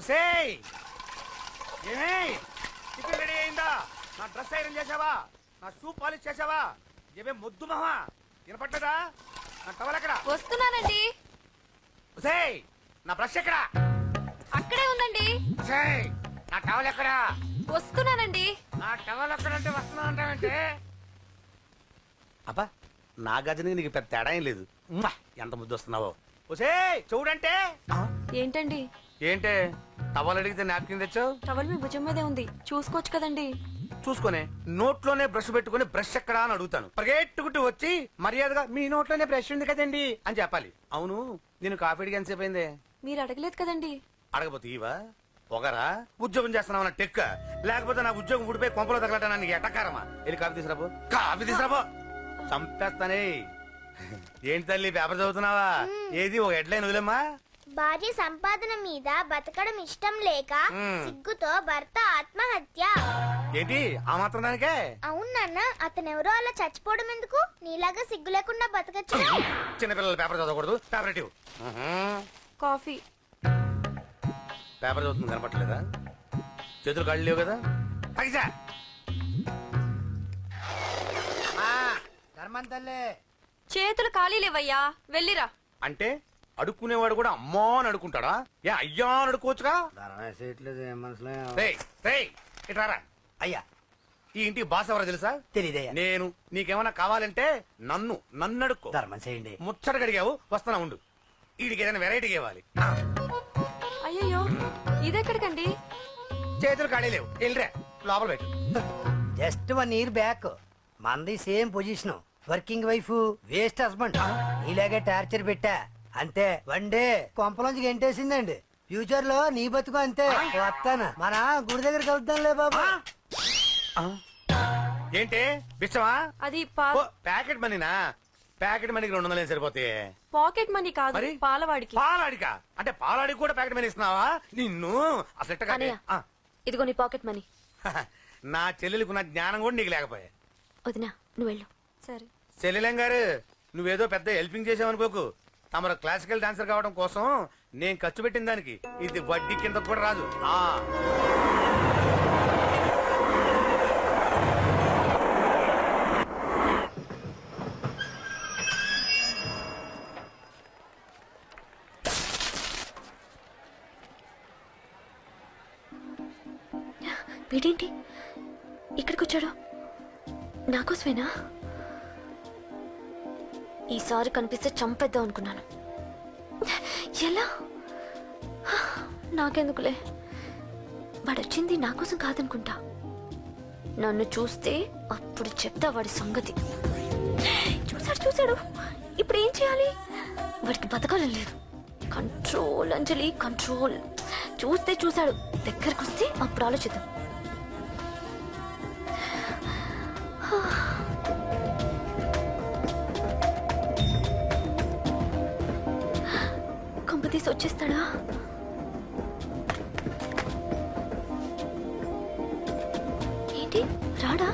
ఒసేయ్ ఏమే? Tiffin ready అయిందా? నా డ్రెస్ ఐరన్ చేసావా నా షూ పాలిష్ చేసావా ఏమే మొద్దు మహా వినపట్టదా నా టవల్ ఎక్కడ? వస్తున్నానండి. ఒసేయ్ నా బ్రష్ ఎక్కడ? అక్కడే ఉందండి. ఒసేయ్ నా టవల్ ఎక్కడ? వస్తున్నానండి. నా టవల్ ఎక్కడంటే వస్తున్నా అంటావంటే అబ్బా నా గజనికి నీకు పెద్ద తేడా ఏం లేదు. ఉమ్మా, ఎంత ముద్దు వస్తున్నావో. ఒసేయ్ చూడంటే ఏంటండి? ఏంటే? టవల్ అడిగితే నాప్కిన్ తెచ్చావు? టవల్ మీ భుజం మీదే ఉంది. చూసుకోవచ్చు కదండి. చూసుకొని నోట్లోనే బ్రష్ పెట్టుకొని బ్రష్ ఎక్కడా అని అడుగుతాను. పరిగెట్టుకుంటూ వచ్చి మర్యాదగా మీ నోట్లోనే బ్రష్ ఉంది కదండి అని చెప్పాలి. అవును నేను కాఫీ అడిగి ఎంతసేపు అయిందే? మీరు అడగలేదు కదండి. అడగపోతే ఇవా పొగరా? ఉద్యోగం చేస్తున్నావు నా టెక్క? లేకపోతే నా ఉద్యోగం ఊడిపోయి కొంపలో తగలటా నీకు ఎట్టకారమా వెళ్ళి కాఫీ తీసుకురాబో కాఫీ తీసుకురాబో చంపేస్తానే. ఏంటి తల్లి పేపర్ చదువుతున్నావా? ఏది ఒక హెడ్లైన్ వదిలేమ్మా? భార్య సంపాదన మీద బతకడం ఇష్టం లేక. సిగ్గుతో భర్త ఆత్మహత్య. ఏంటి? ఆ మాత్రం దానికే? అవునన్న అతనెవరో అలా చచ్చిపోవడం ఎందుకు? నీలాగా సిగ్గు లేకుండా బతకచ్చు చిన్నపిల్లల పేపర్ చదవకూడదు. పేపర్. కాఫీ. పేపర్ చదువుతుంది కనపట్లేదా చేతులు కాళ్ళు లేవు కదా? తగ్గిసా చేతులు ఖాళీ లేవయ్యా. వెళ్ళిరా. అంటే? అడుక్కునేవాడు కూడా అమ్మా అని అడుక్కుంటాడా ఏ అయ్యా అని అడుక్కోవచ్చుగా ధర్మేసేట్లేదు ఏం మనసులో రేయ్ రేయ్ ఇట్రారా అయ్యా. ఈ ఇంటి బాస్ ఎవరో తెలుసా? తెలీదయ్యా. నేను నీకేమైనా కావాలంటే నన్ను నన్ను అడుక్కో ధర్మం చేయండి. ముచ్చట గడిగావు వస్తానా ఉండు. వీడికి ఏదైనా వెరైటీ ఇవ్వాలి. ఆ, అయ్యయ్యో ఇదెక్కడికండి? చేతులు ఖాళీ లేవు. వెళ్ళిరా లోపల పెట్టు. జస్ట్ వన్ ఇయర్ బ్యాక్ మనది same position. Working wife waste husband. నీలాగే టార్చర్ పెట్టా. అంతే. వన్ డే కొంపలోంచి గెంటేసిందండి. ఫ్యూచర్లో నీ బతుకు అంతే. వస్తాను. మన గుడి దగ్గర కలుద్దాంలే బాబా? ఏంటి? బిచ్చమా అది పా- ప్యాకెట్ మనీనా? ప్యాకెట్ మనీకి రెండు వందలు సరిపోతాయి? పాకెట్ మనీ కాదు మరి? పాలవాడికి. పాలాడికా? అంటే పాలాడికి కూడా ప్యాకెట్ మనీ ఇస్తున్నావా? నిన్ను అసలు ఎట్ట కాదే. ఇదిగో నీ పాకెట్ మనీ. నా చెల్లెలకు నా జ్ఞానం కూడా నీకు లేకపోయా. వదినా నువ్వు వెళ్ళు. సరే. చెల్లెలం గారు నువ్వేదో పెద్ద హెల్పింగ్ చేసావనుకోకు. తమరు క్లాసికల్ డాన్సర్ కావడం కోసం నేను ఖర్చు పెట్టిన దానికి. ఇది వడ్డీ కింద కూడా రాదు. ఆ. వీడేంటి? ఇక్కడికి వచ్చాడు నాకోసమేనా? ఈసారి కనిపిస్తే చంపేద్దాం అనుకున్నాను. ఎలా? నాకెందుకులే? వాడొచ్చింది నాకోసం నా కోసం కాదనుకుంటా. నన్ను చూస్తే అప్పుడు చెప్తా వాడి సంగతి. చూశాడు చూశాడు. ఇప్పుడు ఏం చేయాలి? వాడికి బతకాలని లేదు. Control Anjali control. చూస్తే చూశాడు. దగ్గరకు వస్తే అప్పుడు ఆలోచిద్దాం. కంపతీసి వచ్చేస్తాడా? ఏంటి? రాడా?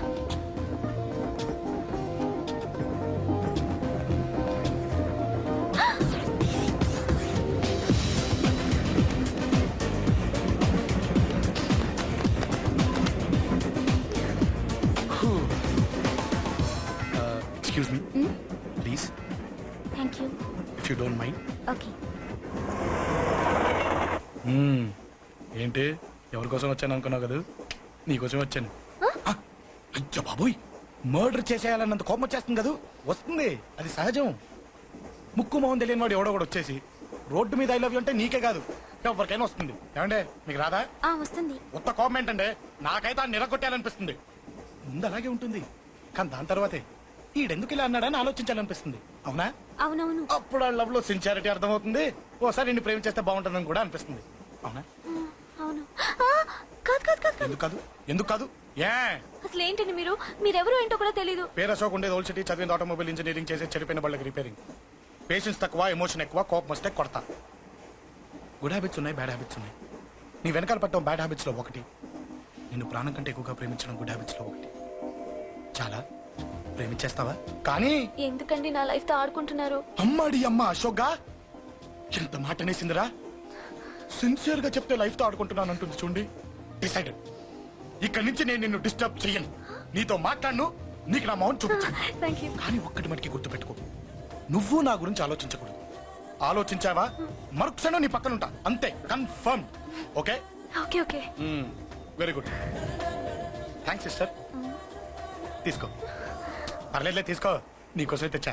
ఏంటి ఎవరి కోసం వచ్చాను అనుకున్నావు కదా? నీకోసం వచ్చాను. ఆ, అయ్యో బాబోయ్! మర్డర్ చేసేయాలన్నంత కోపం వచ్చేస్తుంది కదా? వస్తుంది. అది సహజం. ముక్కు మొహం తెలియని వాడు ఎవడో కూడా వచ్చేసి రోడ్డు మీద ఐ లవ్ యూ అంటే నీకే కాదు. ఎవరికైనా వస్తుంది. ఏమంటే మీకు రాదా? ఆ వస్తుంది. కొత్త కోపం ఏంటంటే నాకైతే ఆ నిరగొట్టాలనిపిస్తుంది ముందు అలాగే ఉంటుంది. కానీ దాని తర్వాతే ఈడెందుకు ఇలా అన్నాడని ఆలోచించాలనిపిస్తుంది. అవునా? అవునవును. అప్పుడు ఆ లవ్లో సిన్సియారిటీ అర్థమవుతుంది. ఓసారి నిన్ను ప్రేమించేస్తే బాగుంటుందని కూడా అనిపిస్తుంది. అవును? ఆ, కాదు కాదు కాదు కాదు. ఎందుకు కాదు? ఎందుకు కాదు? ఏ? అసలు ఏంటండి మీరు? మీరెవరు ఏంటో కూడా తెలీదు. పేరు అశోక్ ఉండేది ఓల్డ్ సిటీ చదివింది ఆటోమొబైల్ ఇంజనీరింగ్ చేసే చెడిపోయిన వాళ్ళకి రిపేరింగ్ పేషెన్స్ తక్కువ ఎమోషన్ ఎక్కువ కోపం వస్తే కొడతా. గుడ్ హ్యాబిట్స్ ఉన్నాయి బ్యాడ్ హ్యాబిట్స్ ఉన్నాయి. నీ వెనకాల పట్టడం బ్యాడ్ హ్యాబిట్స్లో ఒకటి. నిన్ను ప్రాణం కంటే ఎక్కువగా ప్రేమించడం గుడ్ హ్యాబిట్స్లో ఒకటి. చాలా. ప్రేమించేస్తావా? కానీ ఎందుకండి నా లైఫ్తో ఆడుకుంటున్నారు? అమ్మాడి అమ్మ అశోక్గా? ఎంత మాట అనేసిందిరా? సిన్సియర్గా చెప్తే లైఫ్తో ఆడుకుంటున్నాను అంటుంది చూడండి. డిసైడెడ్ ఇక్కడి నుంచి నేను నిన్ను డిస్టర్బ్ చెయ్యను. నీతో మాట్లాడను నీకు నా మౌన్ చూపించాను. కానీ ఒక్కటి మటుకి గుర్తుపెట్టుకో. నువ్వు నా గురించి ఆలోచించకూడదు. ఆలోచించావా? మరుక్షణం నీ పక్కన ఉంటా. అంతే. Confirm okay? Okay okay very good thanks sister తీసుకో. పర్లేదులే తీసుకో. నీకోసమే తెచ్చా.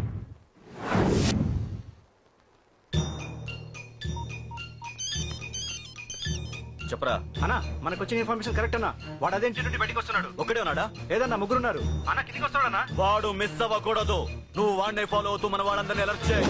చెప్పరా? అన్నా మనకు వచ్చిన ఇన్ఫర్మేషన్ కరెక్ట్ అన్నా. వాడు అదే ఇంటి నుండి బయటికి వస్తున్నాడు. ఒకడే ఉన్నాడా? ఏదన్నా ముగ్గురున్నారు. అన్న కిందికి వస్తాడన్నా వాడు మిస్ అవ్వకూడదు. నువ్వు వాడిని ఫాలో అవుతూ మన వాళ్ళందరినీ అలర్ట్ చేయి.